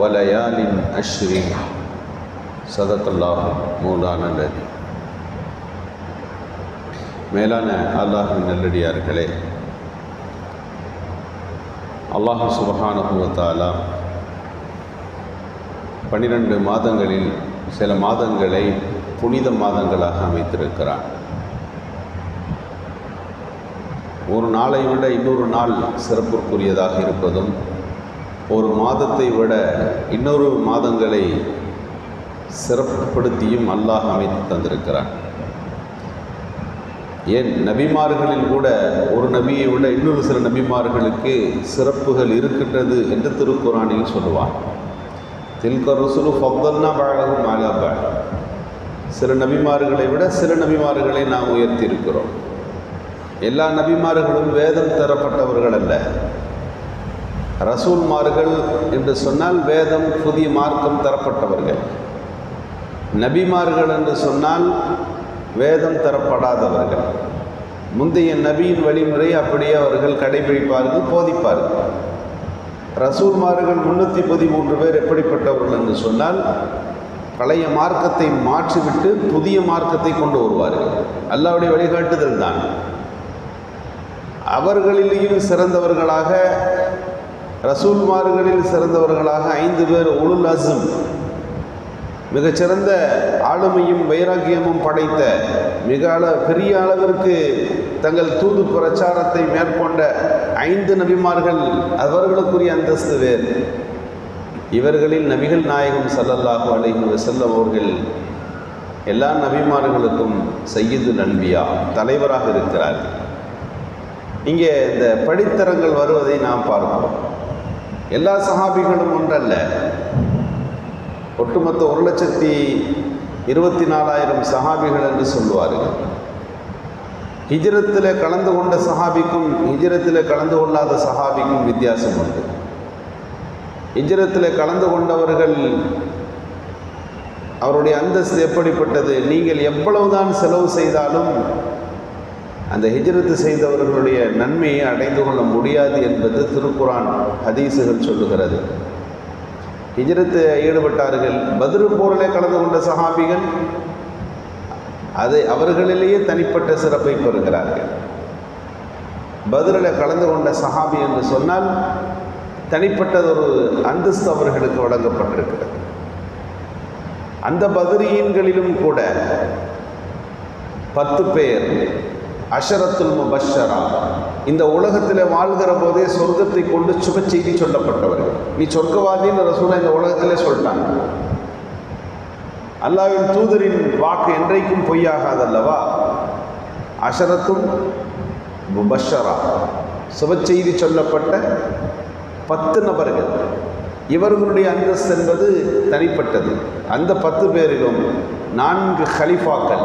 வலயாலின் அஸ்ரீ சதக்கல்லாஹ் மூலான நதி மேலான அல்லாஹின் நல்லடியார்களே அல்லாஹு சுபஹானுகுவத்தாலா பன்னிரண்டு மாதங்களில் சில மாதங்களை புனித மாதங்களாக அமைத்திருக்கிறான். ஒரு நாளை விட இன்னொரு நாள் சிறப்புக்குரியதாக இருப்பதும் ஒரு மாதத்தை விட இன்னொரு மாதங்களை சிறப்புப்படுத்தியும் அல்லாஹ் அமைத்து தந்திருக்கிறான். ஏன்? நபிமார்களில் கூட ஒரு நபியை விட இன்னொரு சில நபிமார்களுக்கு சிறப்புகள் இருக்கின்றது என்று திருக்குறானில் சொல்லுவான் தில்க ருசுலு ஃபக்தல்னா பழகும் ஆலாபா சில நபிமார்களை விட சில நபிமார்களை நாம் உயர்த்தி இருக்கிறோம் எல்லா நபிமார்களும் வேதம் தரப்பட்டவர்கள் அல்ல. ரசூல்மார்கள் என்று சொன்னால் வேதம் புதிய மார்க்கம் தரப்பட்டவர்கள். நபிமார்கள் என்று சொன்னால் வேதம் தரப்படாதவர்கள். முந்தைய நபியின் வழிமுறை அப்படியே அவர்கள் கடைபிடிப்பார்கள் போதிப்பார்கள். ரசூல்மார்கள் முன்னூற்றி பதிமூன்று பேர் எப்படிப்பட்டவர்கள் என்று சொன்னால் பழைய மார்க்கத்தை மாற்றிவிட்டு புதிய மார்க்கத்தை கொண்டு வருவார்கள். அல்லாவுடைய வழிகாட்டுதல் தான். அவர்களிலேயும் சிறந்தவர்களாக ரசூல்மார்களில் சிறந்தவர்களாக ஐந்து பேர் உளுல் அசும் மிகச்சிறந்த ஆளுமையும் வைராக்கியமும் படைத்த மிக அள பெரிய அளவிற்கு தங்கள் தூது பிரச்சாரத்தை மேற்கொண்ட ஐந்து நபிமார்கள் அவர்களுக்குரிய அந்தஸ்து வேறு. இவர்களில் நபிகள் நாயகம் சல்லல்லாஹு அலைஹி வசல்லம் அவர்கள் எல்லா நபிமார்களுக்கும் செய்யுது நன்பியா தலைவராக இருக்கிறார். இங்கே இந்த படித்தரங்கள் வருவதை நாம் பார்க்கிறோம் எல்லா சஹாபிகளும் ஒன்றல்ல. ஒட்டுமொத்த ஒரு லட்சத்தி இருபத்தி நாலாயிரம் சஹாபிகள் என்று சொல்லுவார்கள். ஹிஜரத்தில் கலந்து கொண்ட சஹாபிக்கும் ஹிஜரத்தில் கலந்து கொள்ளாத சஹாபிக்கும் வித்தியாசம் உண்டு. ஹிஜரத்தில் கலந்து கொண்டவர்கள் அவருடைய அந்தஸ்து எப்படிப்பட்டது? நீங்கள் எவ்வளவுதான் செலவு செய்தாலும் அந்த ஹிஜரத்து செய்தவர்களுடைய நன்மையை அடைந்து கொள்ள முடியாது என்பது திருக்குரான் ஹதீசுகள் சொல்லுகிறது. ஹிஜரத்து ஈடுபட்டார்கள். பதிரு போரிலே கலந்து கொண்ட சஹாபிகள் அதை அவர்களிலேயே தனிப்பட்ட சிறப்பை பெறுகிறார்கள். பதிலில் கலந்து கொண்ட சஹாபி என்று சொன்னால் தனிப்பட்டதொரு அந்தஸ்து அவர்களுக்கு வழங்கப்பட்டிருக்கிறது. அந்த பதிரியன்களிலும் கூட பத்து பேர் அஷரத்துல் முபஷரா இந்த உலகத்தில் வாழ்கிற போதே சொர்க்கத்தை கொண்டு சுப செய்தி சொல்லப்பட்டவர்கள். நீ சொர்க்கவாதின்னு ரசூலா இந்த உலகத்திலே சொல்லிட்டாங்க. அல்லாவின் தூதரின் வாக்கு என்றைக்கும் பொய்யாகாதல்லவா? அஷரத்தும் முபஷரா சுப செய்தி சொல்லப்பட்ட பத்து நபர்கள். இவர்களுடைய அந்தஸ்து என்பது தனிப்பட்டது. அந்த பத்து பேரிலும் நான்கு ஹலிஃபாக்கள்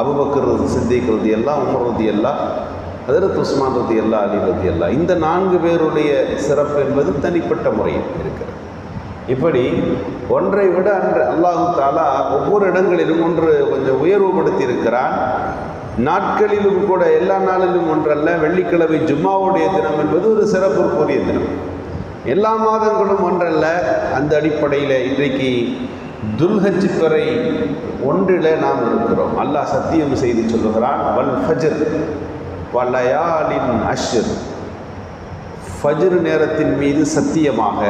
அபுபக்கர் சித்திக் ரதி எல்லாம் உமர் ரதி எல்லாம் அதற்கு உஸ்மான் ரதி அல்லா அலி ரதி அல்லா இந்த நான்கு பேருடைய சிறப்பு என்பது தனிப்பட்ட முறையில் இருக்கிறது. இப்படி ஒன்றை விட அன்று அல்லாஹு தாலா ஒவ்வொரு இடங்களிலும் ஒன்று கொஞ்சம் உயர்வுபடுத்தி இருக்கிறான் நாட்களிலும் கூட எல்லா நாளிலும் ஒன்றல்ல வெள்ளிக்கிழமை ஜும்மாவுடைய தினம் என்பது ஒரு சிறப்புக்குரிய தினம். எல்லா மாதங்களும் ஒன்றல்ல அந்த அடிப்படையில் இன்றைக்கு துல்ஹஜ் பிறை ஒன்றில் நாம் இருக்கிறோம். அல்லாஹ் சத்தியம் செய்து சொல்லுகிறான் வல் ஃபஜர் வலயாலின் அஷர். ஃபஜர் நேரத்தின் மீது சத்தியமாக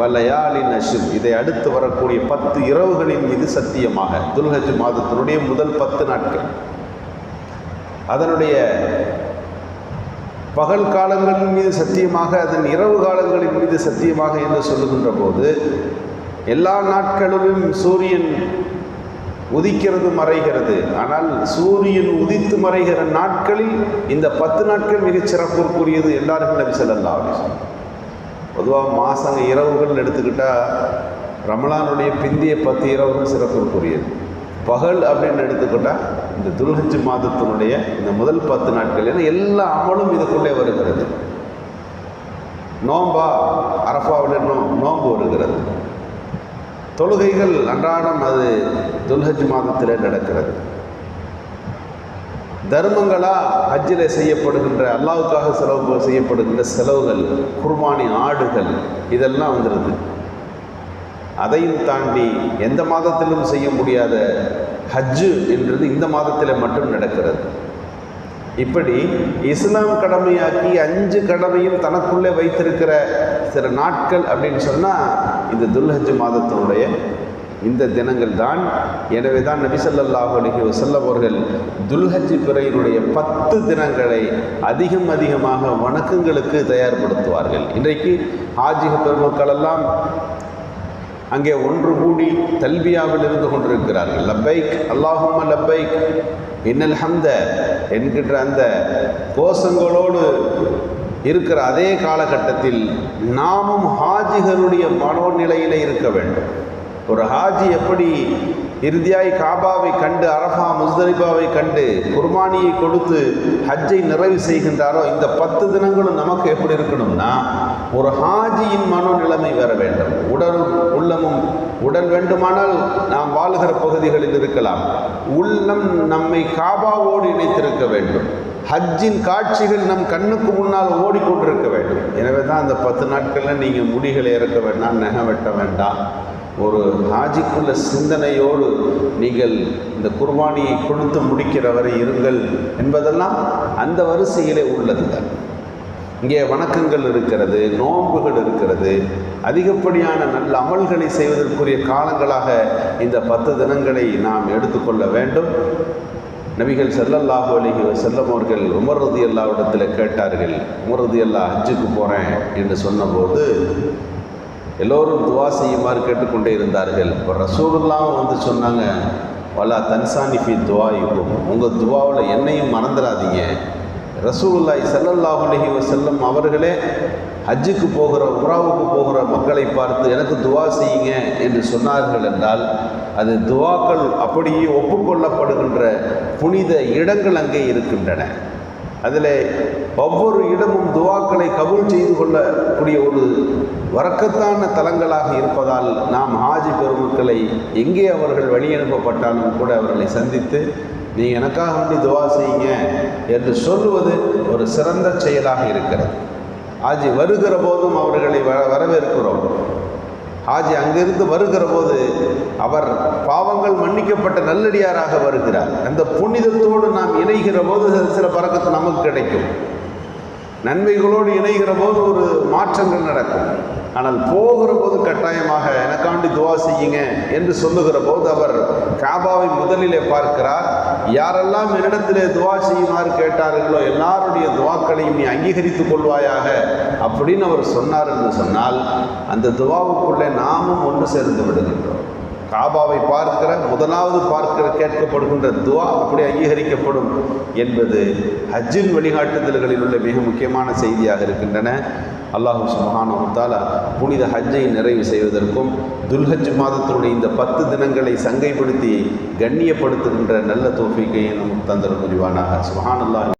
வலயாலின் அஷர். இதை அடுத்து வரக்கூடிய பத்து இரவுகளின் மீது சத்தியமாக துல்ஹஜ் மாதத்தினுடைய முதல் பத்து நாட்கள். அதனுடைய பகல் காலங்களின் மீது சத்தியமாக அதன் இரவு காலங்களின் மீது சத்தியமாக என்று சொல்லுகின்ற போது எல்லா நாட்களிலும் சூரியன் உதிக்கிறது மறைகிறது. ஆனால் சூரியன் உதித்து மறைகிற நாட்களில் இந்த பத்து நாட்கள் மிகச் சிறப்புக்குரியது எல்லாருக்கும் நபி சொல்லல்லா அப்படின்னு பொதுவாக மாதங்க இரவுகள் எடுத்துக்கிட்டால் ரமலானுடைய பிந்திய பத்து இரவுகள் சிறப்புக்குரியது. பகல் அப்படின்னு எடுத்துக்கிட்டால் இந்த துல்ஹஜ் மாதத்தினுடைய இந்த முதல் பத்து நாட்கள் ஏன்னா எல்லா அமலும் இதுக்குள்ளே வருகிறது. நோம்பா அரஃபாவில் நோ வருகிறது. தொழுகைகள் அன்றாடம் அது துல்ஹஜ் மாதத்தில் நடக்கிறது. தர்மங்களா ஹஜ்ஜில் செய்யப்படுகின்ற அல்லாவுக்காக செலவு செய்யப்படுகின்ற செலவுகள் குர்பானி ஆடுகள் இதெல்லாம் வந்துடுது அதையும் தாண்டி எந்த மாதத்திலும் செய்ய முடியாத ஹஜ்ஜு என்றது இந்த மாதத்தில் மட்டும் நடக்கிறது. இப்படி இஸ்லாம் கடமையாக்கி அஞ்சு கடமையும் தனக்குள்ளே வைத்திருக்கிற சில நாட்கள் அப்படின்னு சொன்னால் இந்த துல்ஹஜ் மாதத்தினுடைய இந்த தினங்கள் தான் எனவே தான் நபிசல்லாஹ் அலஹி வசல்லம் அவர்கள் துல்ஹஜ் பிறையினுடைய பத்து தினங்களை அதிகம் அதிகமாக வணக்கங்களுக்கு தயார்படுத்துவார்கள். இன்றைக்கு ஹாஜிக பெருமக்கள் எல்லாம் அங்கே ஒன்று கூடி தல்வியாவில் இருந்து கொண்டிருக்கிறார்கள். லப்பைக் அல்லாஹும்ம லப்பைக் இன்னல் ஹம்த என்கின்ற அந்த கோஷங்களோடு இருக்கிற அதே காலகட்டத்தில் நாமும் ஹாஜிகளுடைய மனோநிலையில் இருக்க வேண்டும். ஒரு ஹாஜி எப்படி இறுதியாய் காபாவை கண்டு அரஃபா முஸ்தலிபாவை கண்டு குர்மானியை கொடுத்து ஹஜ்ஜை நிறைவு செய்கின்றாரோ இந்த பத்து தினங்களும் நமக்கு எப்படி இருக்கணும்னா ஒரு ஹாஜியின் மனோநிலைமை வர வேண்டும். உடல் உள்ளமும் உடல் வேண்டுமானால் நாம் வாழ்கிற பகுதிகளில் இருக்கலாம். உள்ளம் நம்மை காபாவோடு இணைத்திருக்க வேண்டும். ஹஜ்ஜின் காட்சிகள் நம் கண்ணுக்கு முன்னால் ஓடிக்கொண்டிருக்க வேண்டும். எனவே தான் அந்த பத்து நாட்களில் நீங்கள் முடிகளை இறக்க வேண்டாம் நகை வெட்ட வேண்டாம். ஒரு ஹாஜிக்குள்ள சிந்தனையோடு நீங்கள் இந்த குர்பானியை கொடுத்து முடிக்கிற வரை இருங்கள் என்பதெல்லாம் அந்த வரிசையிலே உள்ளது தான். இங்கே வணக்கங்கள் இருக்கிறது நோன்புகள் இருக்கிறது. அதிகப்படியான நல்ல அமல்களை செய்வதற்குரிய காலங்களாக இந்த பத்து தினங்களை நாம் எடுத்துக்கொள்ள வேண்டும். நபிகள் செல்லல்லாஹு அலிஹி செல்லம் அவர்கள் உமர்றது எல்லாவிடத்தில் கேட்டார்கள் உமர்றது எல்லா ஹஜ்ஜுக்கு போகிறேன் என்று சொன்னபோது எல்லோரும் துவா செய்யுமாறு கேட்டுக்கொண்டே இருந்தார்கள். இப்போ ரசூலுல்லாம் வந்து சொன்னாங்க வலா தன்சானிஃபி துவா இருக்கும் உங்கள் துவாவில் என்னையும் மறந்துடாதீங்க ரசூல்லாய் செல்லல்லாஹு அலஹி செல்லும் அவர்களே ஹஜ்ஜுக்கு போகிற உராவுக்கு போகிற மக்களை பார்த்து எனக்கு துவா செய்யுங்க என்று சொன்னார்கள் என்றால் அது துவாக்கள் அப்படியே ஒப்புக்கொள்ளப்படுகின்ற புனித இடங்கள் அங்கே இருக்கின்றன. அதில் ஒவ்வொரு இடமும் துவாக்களை கபூல் செய்து கொள்ளக்கூடிய ஒரு வரக்கத்தான தலங்களாக இருப்பதால் நாம் ஹாஜி பெருமக்களை எங்கே அவர்கள் வழி அனுப்பப்பட்டாலும் கூட அவர்களை சந்தித்து நீங்கள் எனக்காக வேண்டி துவா செய்யுங்க என்று சொல்லுவது ஒரு சிறந்த செயலாக இருக்கிறது. ஆஜி வருகிற போதும் அவர்களை வ வரவேற்கிறோம். ஆஜி அங்கிருந்து வருகிற போது அவர் பாவங்கள் மன்னிக்கப்பட்ட நல்லடியாராக வருகிறார். அந்த புனிதத்தோடு நாம் இணைகிற போது சில பறக்கத்து நமக்கு கிடைக்கும். நன்மைகளோடு இணைகிற போது ஒரு மாற்றங்கள் நடக்கும். ஆனால் போகிற போது கட்டாயமாக எனக்காண்டி துவா செய்யுங்க என்று சொல்லுகிற போது அவர் காபாவை முதலிலே பார்க்கிறார். யாரெல்லாம் என்னிடத்திலே துவா செய்யுமாறு கேட்டார்களோ எல்லாருடைய துவாக்களையும் நீ அங்கீகரித்துக் கொள்வாயாக அப்படின்னு அவர் சொன்னார் என்று சொன்னால் அந்த துவாவுக்குள்ளே நாமும் ஒன்று சேர்ந்து விடுகின்றோம். காபாவை பார்க்கிற முதலாவது பார்க்கிற கேட்கப்படுகின்ற துவா அப்படி அங்கீகரிக்கப்படும் என்பது ஹஜ்ஜின் வழிகாட்டுதல்களில் உள்ள மிக முக்கியமான செய்தியாக இருக்கின்றன. அல்லாஹு சுபஹானவத்தாலா புனித ஹஜ்ஜை நிறைவு செய்வதற்கும் துல்ஹஜ் மாதத்தினுடைய இந்த பத்து தினங்களை சங்கைப்படுத்தி கண்ணியப்படுத்துகின்ற நல்ல தோஃபிக்கையை நமக்கு தந்தர முடிவானாக சுபஹான் அல்லாஹ்